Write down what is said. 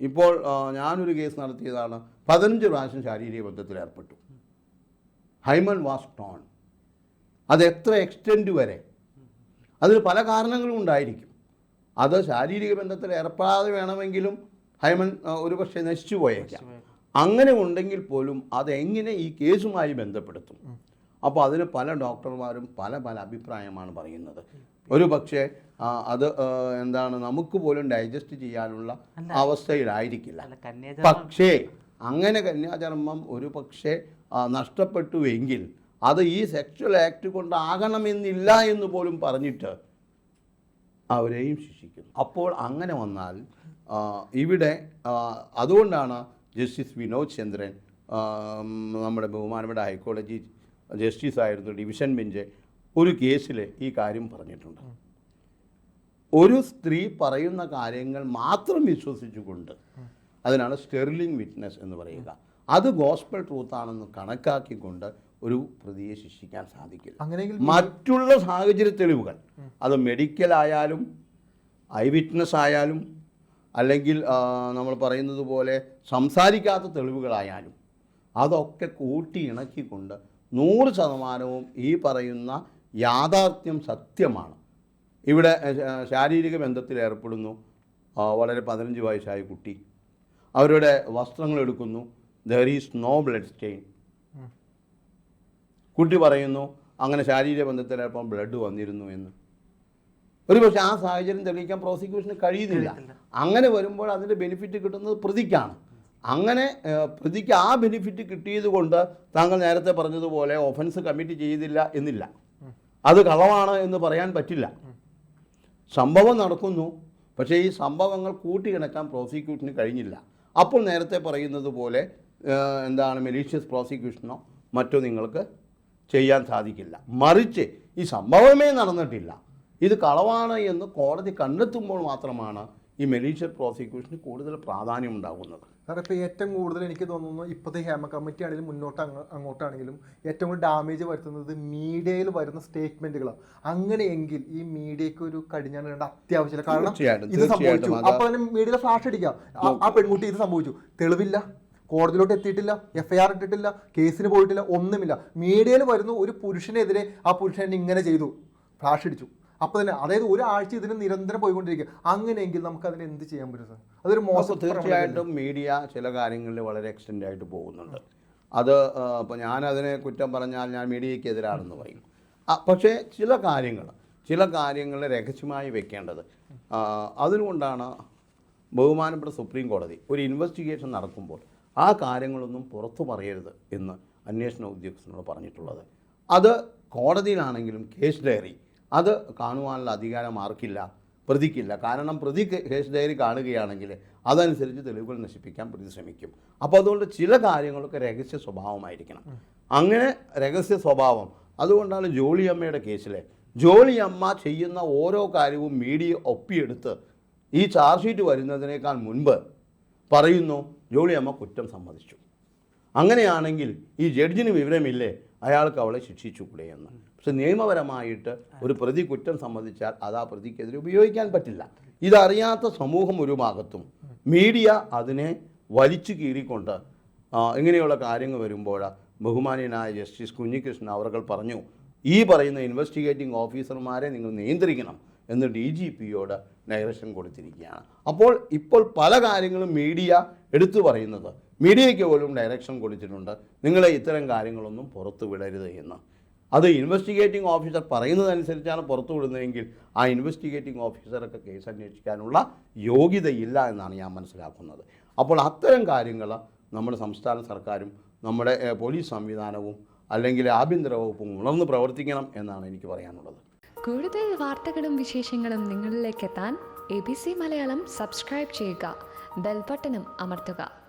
ഇപ്പോൾ ഞാനൊരു കേസ് നടത്തിയതാണ്. പതിനഞ്ച് പ്രാവശ്യം ശാരീരിക ബന്ധത്തിൽ ഏർപ്പെട്ടു. ഹൈമൺ വാസ് ടോൺ അത് എത്ര എക്സ്റ്റെൻഡ് വരെ? അതിന് പല കാരണങ്ങളും ഉണ്ടായിരിക്കും. അത് ശാരീരിക ബന്ധത്തിൽ ഏർപ്പെടാതെ വേണമെങ്കിലും ഹൈമൻ ഒരു ഒരുപക്ഷെ നശിച്ചു പോയേക്കാം. അങ്ങനെ ഉണ്ടെങ്കിൽ പോലും അതെങ്ങനെ ഈ കേസുമായി ബന്ധപ്പെടുത്തും? അപ്പോൾ അതിന് പല ഡോക്ടർമാരും പല പല അഭിപ്രായമാണ് പറയുന്നത്. ഒരു പക്ഷേ അത് എന്താണ് നമുക്ക് പോലും ഡൈജസ്റ്റ് ചെയ്യാനുള്ള അവസ്ഥയിലായിരിക്കില്ല. പക്ഷേ അങ്ങനെ കന്യാചർമ്മം ഒരു പക്ഷേ നഷ്ടപ്പെട്ടുവെങ്കിൽ അത് ഈ സെക്ഷൽ ആക്ട് കൊണ്ടാകണമെന്നില്ല എന്ന് പോലും പറഞ്ഞിട്ട് അവരെയും ശിക്ഷിക്കുന്നു. അപ്പോൾ അങ്ങനെ വന്നാൽ ഇവിടെ അതുകൊണ്ടാണ് ജസ്റ്റിസ് വിനോദ് ചന്ദ്രൻ നമ്മുടെ ബഹുമാനപ്പെട്ട ഹൈക്കോടതി ജസ്റ്റിസ് ആയിരുന്നു ഡിവിഷൻ ബെഞ്ച് ഒരു കേസിൽ ഈ കാര്യം പറഞ്ഞിട്ടുണ്ട്. ഒരു സ്ത്രീ പറയുന്ന കാര്യങ്ങൾ മാത്രം വിശ്വസിച്ചുകൊണ്ട് അതിനാണ് സ്റ്റെർലിംഗ് വിറ്റ്നസ് എന്ന് പറയുക. അത് ഗോസ്പൽ ട്രൂത്ത് ട്രൂത്താണെന്ന് കണക്കാക്കിക്കൊണ്ട് ഒരു പ്രതിയെ ശിക്ഷിക്കാൻ സാധിക്കില്ല. അങ്ങനെയെങ്കിൽ മറ്റുള്ള സാഹചര്യ തെളിവുകൾ. അത് മെഡിക്കൽ ആയാലും ഐ വിറ്റ്നസ് ആയാലും അല്ലെങ്കിൽ നമ്മൾ പറയുന്നത് പോലെ സംസാരിക്കാത്ത തെളിവുകളായാലും അതൊക്കെ കൂട്ടി ഇണക്കിക്കൊണ്ട് നൂറ് ശതമാനവും ഈ പറയുന്ന യാഥാർത്ഥ്യം സത്യമാണ്. ഇവിടെ ശാരീരിക ബന്ധത്തിൽ ഏർപ്പെടുന്നു. വളരെ പതിനഞ്ച് വയസ്സായ കുട്ടി. അവരുടെ വസ്ത്രങ്ങൾ എടുക്കുന്നു. There is no blood stain കുട്ടി പറയുന്നു അങ്ങനെ ശാരീരിക ബന്ധത്തിൽ ഏർപ്പം ബ്ലഡ് വന്നിരുന്നു എന്ന്. ഒരു പക്ഷേ ആ സാഹചര്യം തെളിയിക്കാൻ പ്രോസിക്യൂഷന് കഴിയുന്നില്ല. അങ്ങനെ വരുമ്പോൾ അതിന്റെ ബെനിഫിറ്റ് കിട്ടുന്നത് പ്രതിക്കാണ്. അങ്ങനെ പ്രതിക്ക് ആ ബെനിഫിറ്റ് കിട്ടിയത് കൊണ്ട് താങ്കൾ നേരത്തെ പറഞ്ഞതുപോലെ ഒഫൻസ് കമ്മിറ്റ് ചെയ്തില്ല എന്നില്ല. അത് കളവാണ് എന്ന് പറയാൻ പറ്റില്ല. സംഭവം നടക്കുന്നു. പക്ഷേ ഈ സംഭവങ്ങൾ കൂട്ടിയിണക്കാൻ പ്രോസിക്യൂഷന് കഴിഞ്ഞില്ല. അപ്പോൾ നേരത്തെ പറയുന്നത് പോലെ എന്താണ് മെലീഷ്യസ് പ്രോസിക്യൂഷനോ മറ്റോ നിങ്ങൾക്ക് ചെയ്യാൻ സാധിക്കില്ല. മറിച്ച് ഈ സംഭവമേ നടന്നിട്ടില്ല. ഇത് കളവാണ് എന്ന് കോടതി കണ്ടെത്തുമ്പോൾ മാത്രമാണ് ഈ മെലീഷ്യസ് പ്രോസിക്യൂഷന് കൂടുതൽ പ്രാധാന്യം ഉണ്ടാകുന്നത്. സാർ ഇപ്പോൾ ഏറ്റവും കൂടുതൽ എനിക്ക് തോന്നുന്നു ഇപ്പോഴത്തെ ഹേമ കമ്മിറ്റി ആണെങ്കിലും മുന്നോട്ട് അങ്ങ- അങ്ങോട്ടാണെങ്കിലും ഏറ്റവും കൂടുതൽ ഡാമേജ് വരുത്തുന്നത് മീഡിയയിൽ വരുന്ന സ്റ്റേറ്റ്മെന്റുകളാണ് അങ്ങനെയെങ്കിൽ ഈ മീഡിയയ്ക്ക് ഒരു കടിഞ്ഞാണ് അത്യാവശ്യമില്ല. കാരണം ഇത് സംഭവിച്ചു. അപ്പോൾ തന്നെ മീഡിയയിൽ ഫ്ലാഷ് അടിക്കാം. ആ- ആ പെൺകുട്ടി ഇത് സംഭവിച്ചു. തെളിവില്ല. കോടതിയിലോട്ട് എത്തിയിട്ടില്ല. എഫ് ഐ ആർ ഇട്ടിട്ടില്ല. കേസിന് പോയിട്ടില്ല. ഒന്നുമില്ല. മീഡിയയിൽ വരുന്നു ഒരു പുരുഷനെതിരെ ആ പുരുഷനെ ഇങ്ങനെ ചെയ്തു. ഫ്ലാഷ് അടിച്ചു. അപ്പൊ തന്നെ അതായത് ഒരാഴ്ച ഇതിന് നിരന്തരം പോയിക്കൊണ്ടിരിക്കുക. അങ്ങനെയെങ്കിൽ നമുക്ക് അതിന് എന്ത് ചെയ്യാൻ പറ്റും സാർ? അതൊരു മോശം തീർച്ചയായിട്ടും മീഡിയ ചില കാര്യങ്ങളിൽ വളരെ എക്സ്റ്റെൻഡ് ആയിട്ട് പോകുന്നുണ്ട്. അത് ഇപ്പോൾ ഞാനതിനെ കുറ്റം പറഞ്ഞാൽ ഞാൻ മീഡിയയ്ക്ക് എതിരാണെന്ന് പറയും. പക്ഷേ ചില കാര്യങ്ങൾ ചില കാര്യങ്ങൾ രഹസ്യമായി വെക്കേണ്ടത് അതുകൊണ്ടാണ് ബഹുമാനപ്പെട്ട സുപ്രീം കോടതി ഒരു ഇൻവെസ്റ്റിഗേഷൻ നടക്കുമ്പോൾ ആ കാര്യങ്ങളൊന്നും പുറത്തു പറയരുത് എന്ന് അന്വേഷണ ഉദ്യോഗസ്ഥനോട് പറഞ്ഞിട്ടുള്ളത്. അത് കോടതിയിലാണെങ്കിലും കേസ് ഡയറി അത് കാണുവാനുള്ള അധികാരം ആർക്കില്ല പ്രതിക്കില്ല. കാരണം പ്രതി കേ- കേസ് ഡയറി കാണുകയാണെങ്കിൽ അതനുസരിച്ച് തെളിവുകൾ നശിപ്പിക്കാൻ പ്രതി ശ്രമിക്കും. അപ്പോൾ അതുകൊണ്ട് ചില കാര്യങ്ങളൊക്കെ രഹസ്യ സ്വഭാവമായിരിക്കണം. അങ്ങനെ രഹസ്യ സ്വഭാവം. അതുകൊണ്ടാണ് ജോളിയമ്മയുടെ കേസിലെ ജോളിയമ്മ ചെയ്യുന്ന ഓരോ കാര്യവും മീഡിയ ഒപ്പിയെടുത്ത് ഈ ചാർജ് ഷീറ്റ് വരുന്നതിനേക്കാൾ മുൻപ് പറയുന്നു ജോളിയമ്മ കുറ്റം സമ്മതിച്ചു. അങ്ങനെയാണെങ്കിൽ ഈ ജഡ്ജിന് വിവരമില്ലേ? അയാൾക്ക് അവളെ ശിക്ഷിച്ചുകൂടെ എന്ന്. പക്ഷെ നിയമപരമായിട്ട് ഒരു പ്രതി കുറ്റം സംബന്ധിച്ചാൽ അത് ആ പ്രതിക്കെതിരെ ഉപയോഗിക്കാൻ പറ്റില്ല. ഇതറിയാത്ത സമൂഹം ഒരു ഭാഗത്തും മീഡിയ അതിനെ വലിച്ചു കീറിക്കൊണ്ട് ഇങ്ങനെയുള്ള കാര്യങ്ങൾ വരുമ്പോൾ ബഹുമാനീയനായ ജസ്റ്റിസ് കുഞ്ഞികൃഷ്ണൻ അവർ പറഞ്ഞു ഈ പറയുന്ന ഇൻവെസ്റ്റിഗേറ്റിംഗ് ഓഫീസർമാരെ നിങ്ങൾ നിയന്ത്രിക്കണം എന്ന് ഡി ജി പിയോട് ഡയറക്ഷൻ കൊടുത്തിരിക്കുകയാണ്. അപ്പോൾ ഇപ്പോൾ പല കാര്യങ്ങളും മീഡിയ എടുത്തു പറയുന്നത് മീഡിയയ്ക്ക് പോലും ഡയറക്ഷൻ കൊടുത്തിട്ടുണ്ട്. നിങ്ങളെ ഇത്തരം കാര്യങ്ങളൊന്നും പുറത്തു വിടരുത് എന്ന്. അത് ഇൻവെസ്റ്റിഗേറ്റിംഗ് ഓഫീസർ പറയുന്നതനുസരിച്ചാണ് പുറത്തു വിടുന്നതെങ്കിൽ ആ ഇൻവെസ്റ്റിഗേറ്റിംഗ് ഓഫീസറൊക്കെ കേസ് അന്വേഷിക്കാനുള്ള യോഗ്യതയില്ല എന്നാണ് ഞാൻ മനസ്സിലാക്കുന്നത്. അപ്പോൾ അത്തരം കാര്യങ്ങൾ നമ്മുടെ സംസ്ഥാന സർക്കാരും നമ്മുടെ പോലീസ് സംവിധാനവും അല്ലെങ്കിൽ ആഭ്യന്തര വകുപ്പും ഉണർന്ന് പ്രവർത്തിക്കണം എന്നാണ് എനിക്ക് പറയാനുള്ളത്. കൂടുതൽ വാർത്തകളും വിശേഷങ്ങളും നിങ്ങളിലേക്ക് എത്താൻ A B C Malayalam subscribe ചെയ്യുക. ബെൽബട്ടനും അമർത്തുക.